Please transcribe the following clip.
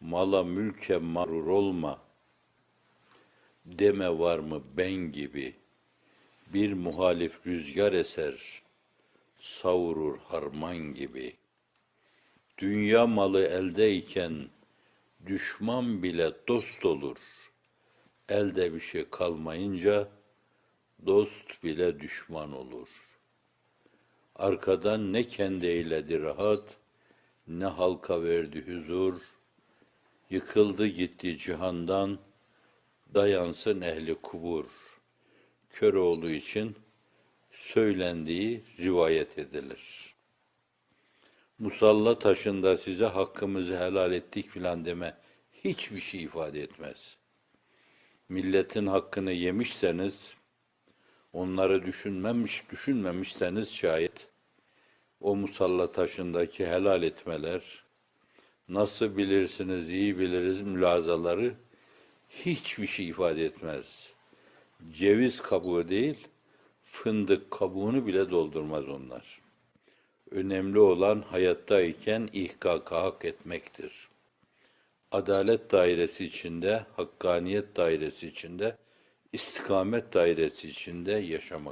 Mala mülke marur olma. Deme var mı ben gibi. Bir muhalif rüzgar eser. Savurur harman gibi. Dünya malı eldeyken düşman bile dost olur. Elde bir şey kalmayınca dost bile düşman olur. Arkadan ne kendi eyledi rahat, ne halka verdi huzur. Yıkıldı gitti cihandan, dayansın ehli kubur. Köroğlu için söylendiği rivayet edilir. Musalla taşında size hakkımızı helal ettik filan deme hiçbir şey ifade etmez. Milletin hakkını yemişseniz, onları düşünmemiş, düşünmemişseniz şayet, o musalla taşındaki helal etmeler, nasıl bilirsiniz, iyi biliriz mülazaları hiçbir şey ifade etmez. Ceviz kabuğu değil, fındık kabuğunu bile doldurmaz onlar. Önemli olan hayattayken ihkaka hak etmektir. Adalet dairesi içinde, hakkaniyet dairesi içinde, istikamet dairesi içinde yaşamak.